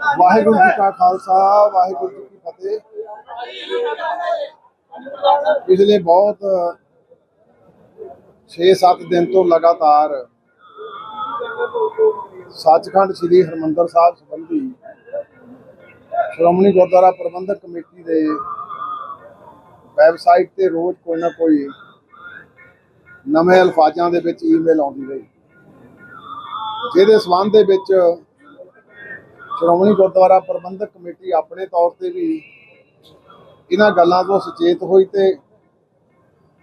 ਵਾਹਿਗੁਰੂ ਜੀ ਕਾ ਖਾਲਸਾ, ਵਾਹਿਗੁਰੂ ਜੀ ਕੀ ਫਤਿਹ। ਪਿਛਲੇ ਬਹੁਤ 6-7 ਦਿਨ ਤੋਂ ਲਗਾਤਾਰ ਸੱਚਖੰਡ ਸ੍ਰੀ ਹਰਮੰਦਰ ਸਾਹਿਬ ਸੰਬੰਧੀ ਸ਼੍ਰੋਮਣੀ ਗੁਰਦੁਆਰਾ ਪ੍ਰਬੰਧਕ ਕਮੇਟੀ ਦੇ ਵੈਬਸਾਈਟ ਤੇ ਰੋਜ਼ ਕੋਈ ਨਾ ਕੋਈ ਨਵੇਂ ਅਲਫਾਜ਼ਾਂ ਦੇ ਵਿੱਚ ਈਮੇਲ ਆਉਂਦੀ ਰਹੀ। ਜਿਹਦੇ ਸਬੰਧ ਦੇ ਵਿੱਚ ਸ਼੍ਰੋਮਣੀ ਗੁਰਦੁਆਰਾ ਪ੍ਰਬੰਧਕ ਕਮੇਟੀ ਆਪਣੇ ਤੌਰ ਤੇ ਵੀ ਇਹਨਾਂ ਗੱਲਾਂ ਤੋਂ ਸੁਚੇਤ ਹੋਈ ਤੇ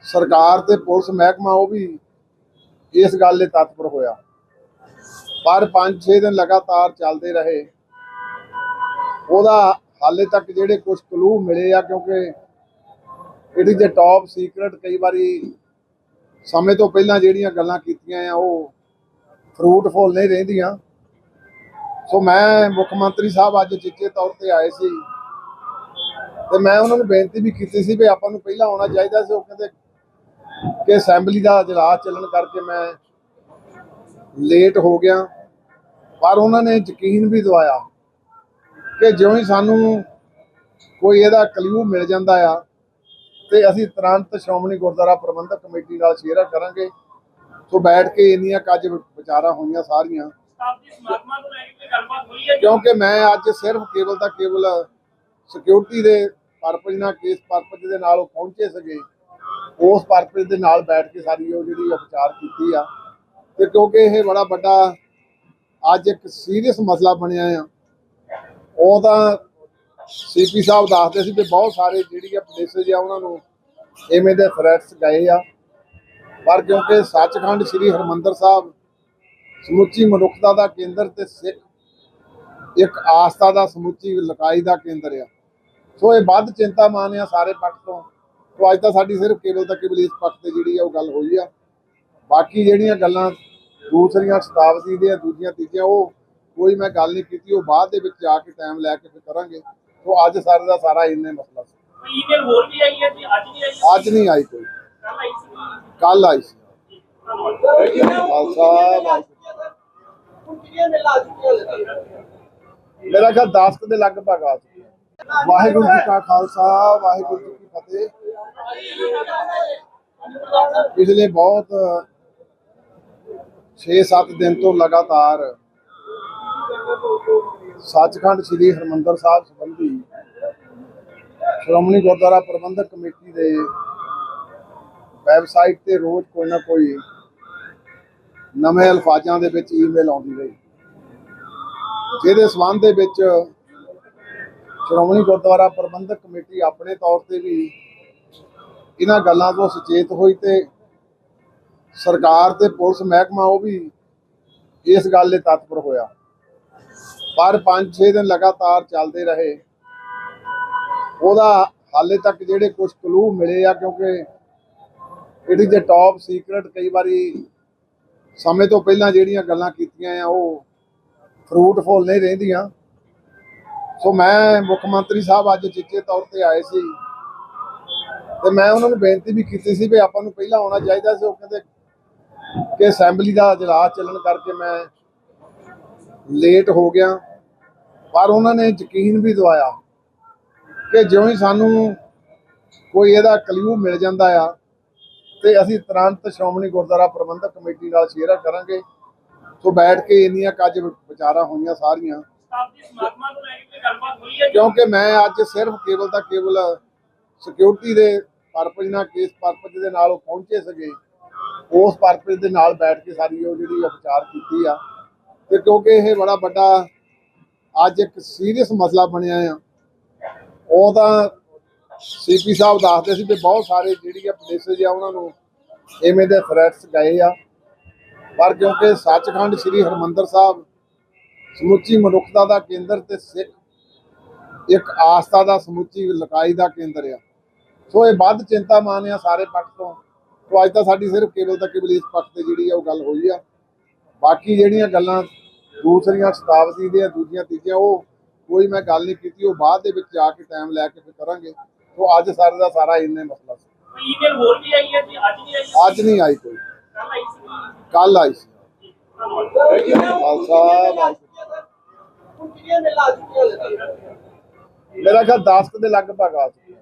ਸਰਕਾਰ ਤੇ ਪੁਲਿਸ ਮਹਿਕਮਾ ਉਹ ਵੀ ਇਸ ਗੱਲ ਲਈ ਤਤਪਰ ਹੋਇਆ। ਪਰ 5-6 ਦਿਨ ਲਗਾਤਾਰ ਚੱਲਦੇ ਰਹੇ। ਉਹਦਾ ਹਾਲੇ ਤੱਕ ਜਿਹੜੇ ਕੁਝ ਕਲੂ ਮਿਲੇ ਆ, ਕਿਉਂਕਿ it is a top secret ਕਈ ਵਾਰੀ ਸਮੇਂ ਤੋਂ ਪਹਿਲਾਂ ਜਿਹੜੀਆਂ ਗੱਲਾਂ ਕੀਤੀਆਂ ਆ, ਉਹ ਫਰੂਟਫੁਲ ਨਹੀਂ ਰਹਿੰਦੀਆਂ। ਸੋ ਮੈਂ ਮੁੱਖ ਮੰਤਰੀ ਸਾਹਿਬ ਅੱਜ ਚਿੱਟੇ ਤੌਰ ਤੇ ਆਏ ਸੀ ਤੇ ਮੈਂ ਉਹਨਾਂ ਨੂੰ ਬੇਨਤੀ ਵੀ ਕੀਤੀ ਸੀ ਵੀ ਆਪਾਂ ਨੂੰ ਪਹਿਲਾਂ ਆਉਣਾ ਚਾਹੀਦਾ ਸੀ, ਉਹ ਕਹਿੰਦੇ ਕਿ ਅਸੈਂਬਲੀ ਦਾ ਇਜਲਾਸ ਚੱਲਣ ਕਰਕੇ ਮੈਂ ਲੇਟ ਹੋ ਗਿਆ। ਪਰ ਉਹਨਾਂ ਨੇ ਯਕੀਨ ਵੀ ਦਵਾਇਆ ਕਿ ਜਿਉਂ ਹੀ ਸਾਨੂੰ ਕੋਈ ਇਹਦਾ ਕਲਿਊ ਮਿਲ ਜਾਂਦਾ ਆ ਤੇ ਅਸੀਂ ਤੁਰੰਤ ਸ਼੍ਰੋਮਣੀ ਗੁਰਦੁਆਰਾ ਪ੍ਰਬੰਧਕ ਕਮੇਟੀ ਨਾਲ ਸ਼ੇਅਰ ਕਰਾਂਗੇ। ਸੋ ਬੈਠ ਕੇ ਇੰਨੀਆਂ ਕੱਜ ਵਿਚਾਰਾਂ ਹੋਈਆਂ ਸਾਰੀਆਂ। ਕਿਉਂਕਿ ਮੈਂ ਅੱਜ ਸਿਰਫ ਕੇਵਲ ਤਾਂ ਕੇਵਲ ਸਿਕਿਉਰਿਟੀ ਦੇ ਪਰਪਸ ਨਾਲ ਕੇਸ ਪਰਪਸ ਦੇ ਨਾਲ ਉਹ ਪਹੁੰਚੇ ਸਕੇ ਉਸ ਪਰਪਸ ਦੇ ਨਾਲ ਬੈਠ ਕੇ ਸਾਰੀ ਉਹ ਜਿਹੜੀ ਆ ਵਿਚਾਰ ਕੀਤੀ ਆ। ਤੇ ਕਿਉਂਕਿ ਇਹ ਬੜਾ ਵੱਡਾ ਅੱਜ ਇੱਕ ਸੀਰੀਅਸ ਮਸਲਾ ਬਣਿਆ ਆ। ਉਹ ਤਾਂ ਸੀਪੀ ਸਾਹਿਬ ਦੱਸਦੇ ਸੀ ਕਿ ਬਹੁਤ ਸਾਰੇ ਜਿਹੜੀ ਆ ਪਲੇਸਿਸ ਆ, ਉਹਨਾਂ ਨੂੰ ਐਵੇਂ ਦੇ ਥ੍ਰੈਟਸ ਗਏ ਆ। ਪਰ ਕਿਉਂਕਿ ਸੱਚਖੰਡ ਸ੍ਰੀ ਹਰਮੰਦਰ ਸਾਹਿਬ ਸਮੁੱਚੀ ਮਨੁੱਖਤਾ ਦਾ ਕੇਂਦਰ ਤੇ ਸਿੱਖ ਇੱਕ ਆਸਥਾ ਦਾ ਸਮੁੱਚੀ ਲਕਾਈ ਦਾ ਕੇਂਦਰ ਆ। ਸੋ ਇਹ ਵੱਧ ਚਿੰਤਾਮਾਨ ਆ ਸਾਰੇ ਪੱਖ ਤੋਂ। ਸੋ ਅੱਜ ਤਾਂ ਸਾਡੀ ਸਿਰਫ ਕੇਵਲ ਤਾਂ ਕੇਵਲ ਇਸ ਪੱਖ ਤੇ ਜਿਹੜੀ ਆ ਉਹ ਗੱਲ ਹੋਈ ਆ। ਬਾਕੀ ਜਿਹੜੀਆਂ ਗੱਲਾਂ ਦੂਸਰੀਆਂ ਸ਼ਤਾਬਦੀ ਦੀਆਂ ਦੂਜੀਆਂ ਤੀਜੀਆਂ ਉਹ ਕੋਈ ਮੈਂ ਗੱਲ ਨਹੀਂ ਕੀਤੀ ਉਹ ਬਾਅਦ ਦੇ ਵਿੱਚ ਜਾ ਕੇ ਟਾਈਮ ਲੈ ਕੇ ਫਿਰ ਕਰਾਂਗੇ। ਸੋ ਅੱਜ ਸਾਰੇ ਦਾ ਸਾਰਾ ਇੰਨੇ ਮਸਲਾ ਸੀ। ਈਮੇਲ ਹੋਰ ਵੀ ਆਈ ਹੈ ਜੀ? ਅੱਜ ਨਹੀਂ ਆਈ? ਅੱਜ ਨਹੀਂ ਆਈ ਕੋਈ। ਕੱਲ ਆਈ ਸੀ। ਕੱਲ ਆਈ ਸੀ। ਧੰਨਵਾਦ ਖਾਲਸਾ ਵਾਹਿਗੁਰੂ ਮੇਰਾ ਖਿਆਲ 10 ਦੇ ਲਗਭਗ ਆ ਚੁੱਕੀ ਵਾਹਿਗੁਰੂ ਜੀ ਕਾ ਖਾਲਸਾ, ਵਾਹਿਗੁਰੂ ਜੀ ਕੀ ਫਤਿਹ। ਪਿਛਲੇ ਬਹੁਤ 6-7 ਦਿਨ ਤੋਂ ਲਗਾਤਾਰ ਸੱਚਖੰਡ ਸ੍ਰੀ ਹਰਮੰਦਰ ਸਾਹਿਬ ਸੰਬੰਧੀ ਸ਼੍ਰੋਮਣੀ ਗੁਰਦੁਆਰਾ ਪ੍ਰਬੰਧਕ ਕਮੇਟੀ ਦੇ ਵੈਬਸਾਈਟ ਤੇ ਰੋਜ਼ ਕੋਈ ਨਾ ਕੋਈ ਨਵੇਂ ਅਲਫਾਜ਼ਾਂ ਦੇ ਵਿੱਚ ਈਮੇਲ ਆਉਂਦੀ ਰਹੀ। ਜਿਹਦੇ ਸਬੰਧ ਦੇ ਵਿੱਚ ਸ਼੍ਰੋਮਣੀ ਗੁਰਦੁਆਰਾ ਪ੍ਰਬੰਧਕ ਕਮੇਟੀ ਆਪਣੇ ਤੌਰ ਤੇ ਵੀ ਇਹਨਾਂ ਗੱਲਾਂ ਤੋਂ ਸੁਚੇਤ ਹੋਈ ਤੇ ਸਰਕਾਰ ਤੇ ਪੁਲਿਸ ਮਹਿਕਮਾ ਉਹ ਵੀ ਇਸ ਗੱਲ ਲਈ ਤਤਪਰ ਹੋਇਆ। ਪਰ 5-6 ਦਿਨ ਲਗਾਤਾਰ ਚੱਲਦੇ ਰਹੇ। ਉਹਦਾ ਹਾਲੇ ਤੱਕ ਜਿਹੜੇ ਕੁਝ ਕਲੂ ਮਿਲੇ ਆ ਕਿਉਂਕਿ it is a top secret ਕਈ ਵਾਰੀ ਸਮੇਂ ਤੋਂ ਪਹਿਲਾਂ ਜਿਹੜੀਆਂ ਗੱਲਾਂ ਕੀਤੀਆਂ ਆ, ਉਹ ਫਰੂਟਫੁਲ ਨਹੀਂ ਰਹਿੰਦੀਆਂ। ਸੋ ਮੈਂ ਮੁੱਖ ਮੰਤਰੀ ਸਾਹਿਬ ਅੱਜ ਚਿੱਟੇ ਤੌਰ ਤੇ ਆਏ ਸੀ। ਤੇ ਮੈਂ ਉਹਨਾਂ ਨੂੰ ਬੇਨਤੀ ਵੀ ਕੀਤੀ ਸੀ ਵੀ ਆਪਾਂ ਨੂੰ ਪਹਿਲਾਂ ਆਉਣਾ ਚਾਹੀਦਾ ਸੀ। ਉਹ ਕਹਿੰਦੇ ਕਿ ਅਸੈਂਬਲੀ ਦਾ ਇਜਲਾਸ ਚੱਲਣ ਕਰਕੇ ਮੈਂ ਲੇਟ ਹੋ ਗਿਆ। ਪਰ ਉਹਨਾਂ ਨੇ ਯਕੀਨ ਵੀ ਦਵਾਇਆ ਕਿ ਜਿਉਂ ਹੀ ਸਾਨੂੰ ਕੋਈ ਇਹਦਾ ਕਲਿਊ ਮਿਲ ਜਾਂਦਾ ਆ ਤੇ ਅਸੀਂ ਤੁਰੰਤ ਸ਼੍ਰੋਮਣੀ ਗੁਰਦੁਆਰਾ ਪ੍ਰਬੰਧਕ ਕਮੇਟੀ ਨਾਲ ਸ਼ੇਅਰ ਕਰਾਂਗੇ। ਸੋ ਬੈਠ ਕੇ ਇੰਨੀਆਂ ਕੱਜ ਵਿਚਾਰਾਂ ਹੋਈਆਂ ਸਾਰੀਆਂ। ਕਿਉਂਕਿ ਮੈਂ ਅੱਜ ਸਿਰਫ ਕੇਵਲ ਦਾ ਕੇਵਲ ਸਿਕਿਉਰਿਟੀ ਦੇ ਪਰਪਸ ਨਾਲ ਕੇਸ ਪਰਪਸ ਦੇ ਨਾਲ ਉਹ ਪਹੁੰਚੇ ਸਕੇ ਉਸ ਪਰਪਸ ਦੇ ਨਾਲ ਬੈਠ ਕੇ ਸਾਰੀ ਉਹ ਜਿਹੜੀ ਆ ਵਿਚਾਰ ਕੀਤੀ ਆ। ਤੇ ਕਿਉਂਕਿ ਇਹ ਬੜਾ ਵੱਡਾ ਅੱਜ ਇੱਕ ਸੀਰੀਅਸ ਮਸਲਾ ਬਣਿਆ ਆ। ਉਹ ਤਾਂ ਸੀਪੀ ਸਾਹਿਬ ਦੱਸਦੇ ਸੀ ਕਿ ਬਹੁਤ ਸਾਰੇ ਜਿਹੜੀ ਆ ਪਲੇਸਿਸ ਆ, ਉਹਨਾਂ ਨੂੰ ਐਵੇਂ ਦੇ ਥ੍ਰੈਟਸ ਗਏ ਆ। ਪਰ ਕਿਉਂਕਿ ਸੱਚਖੰਡ ਸ੍ਰੀ ਹਰਮੰਦਰ ਸਾਹਿਬ ਸਮੁੱਚੀ ਮਨੁੱਖਤਾ ਦਾ ਕੇਂਦਰ ਤੇ ਸਿੱਖ ਇੱਕ ਆਸਥਾ ਦਾ, ਸਮੁੱਚੀ ਲਕਾਈ ਦਾ ਕੇਂਦਰ ਆ। ਸੋ ਇਹ ਵੱਧ ਚਿੰਤਾਮਾਨ ਆ ਸਾਰੇ ਪੱਖ ਤੋਂ। ਸੋ ਅੱਜ ਤਾਂ ਸਾਡੀ ਸਿਰਫ ਕੇਵਲ ਤਾਂ ਕੇਵਲ ਇਸ ਪੱਖ ਤੇ ਜਿਹੜੀ ਆ ਉਹ ਗੱਲ ਹੋਈ ਆ। ਬਾਕੀ ਜਿਹੜੀਆਂ ਗੱਲਾਂ ਦੂਸਰੀਆਂ ਸ਼ਤਾਬਦੀ ਦੀਆਂ, ਦੂਜੀਆਂ, ਤੀਜੀਆਂ, ਉਹ ਕੋਈ ਮੈਂ ਗੱਲ ਨਹੀਂ ਕੀਤੀ, ਉਹ ਬਾਅਦ ਦੇ ਵਿੱਚ ਜਾ ਕੇ ਟਾਈਮ ਲੈ ਕੇ ਫਿਰ ਕਰਾਂਗੇ। ਸੋ ਅੱਜ ਸਾਰੇ ਦਾ ਸਾਰਾ ਇੰਨੇ ਮਸਲਾ ਸੀ। ਕੋਈ ਈਮੇਲ ਹੋਰ ਵੀ ਆਈ ਹੈ ਜੀ? ਅੱਜ ਨਹੀਂ ਆਈ ਅੱਜ ਨਹੀਂ ਆਈ ਕੋਈ। ਕੱਲ ਆਈ ਸੀ। ਕੱਲ ਆਈ ਸੀ। ਖਾਲਸਾ ਮੇਰਾ ਖਿਆਲ 10 ਕੁ ਦੇ ਲਗਭਗ ਆ ਚੁੱਕੀਆਂ।